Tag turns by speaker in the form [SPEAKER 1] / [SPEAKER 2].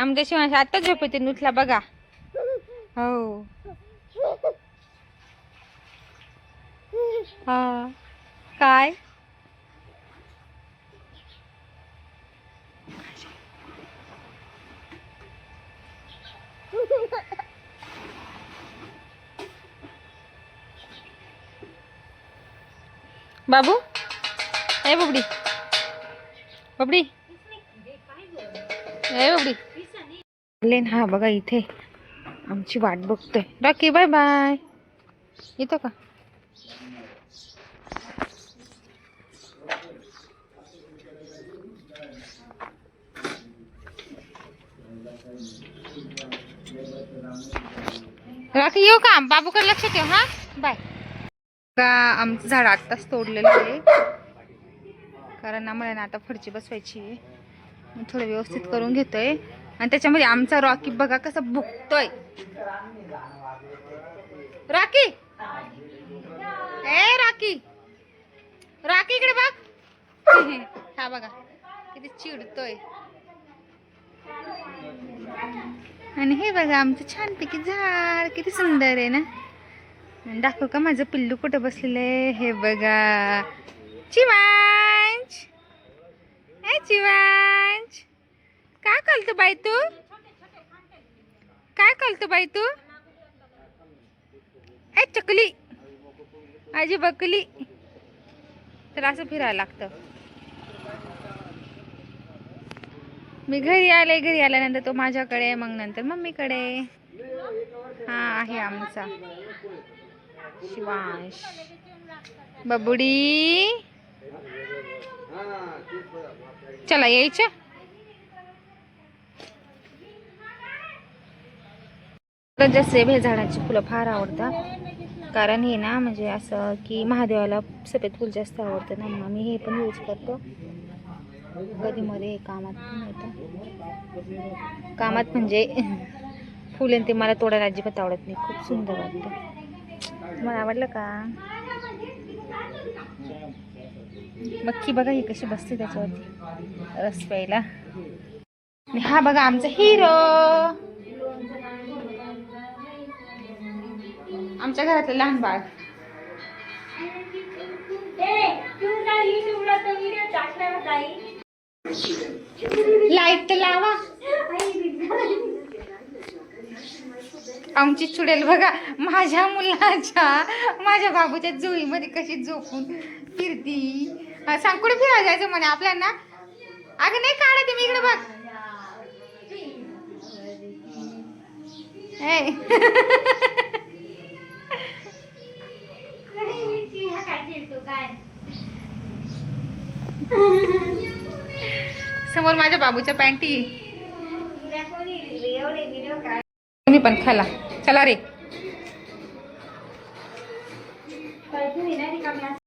[SPEAKER 1] आमच्या शिवांश आता झोपेते नुसला बघा. हो. हा. काय? बाबू? ए बबडी. बबडी. ए बबडी. लेन हा बघा इथे. आमची वाट बघतोय. Rocky bye bye. येतो का? राखी येऊ का? बाबूकडे लक्ष ठेव हा? बाय. का आमचं झाड आत्ताच तोडलेलं आहे? कारण आम्हाला ना आता फडची बसवायची आहे. थोडं व्यवस्थित करून घेतोय. आणि त्याच्यामध्ये आमचा रॉकी बघा कसा भुकतोय. रॉकी! ए रॉकी! रॉकी इकडे बघ. हा बघा किती चिडतोय. आणि हे बघा आमचं छानपैकी झाड किती सुंदर आहे ना. दाखव का माझं पिल्लू कुठं बसलेलं आहे? हे बघा. चिवांच ए चिवांच काय करतो बाई तू? काय करतो बाई तू? ए चकली. माझी बकली. तर असं फिरायला लागतं. मी घरी आले घरी आल्यानंतर तो माझ्याकडे मग नंतर मम्मीकडे हा आहे आमचा. शिवांश. बबुडी. चला यायच्या मला जास्त हे झाडाची फुलं फार आवडतात. कारण हे ना म्हणजे असं की महादेवाला सफेद फुल जास्त आवडतं ना मग आम्ही हे पण यूज करतो. कधी मध्ये हे कामात पण येतं कामात म्हणजे फुले आणि ते मला तोडायला अजिबात आवडत नाही. खूप सुंदर वाटतं. तुम्हाला आवडलं का? मक्की बघा ही कशी बसते त्याच्यावरती. रस प्यायला. हा बघा आमचा हिरो आमच्या घरातलं लहान बाळ. लाइट तर लावा. आमची चुडेल बघा माझ्या मुलाच्या माझ्या बाबूच्या जुळीमध्ये कशी झोपून फिरती. सांग कुठे फिरायला जायचं म्हणे आपल्याला? अगं नाही काढा मी इकडे बघ. ए. समोर माझ्या बाबूच्या पॅन्टी. तुम्ही पण खाला. चला रे.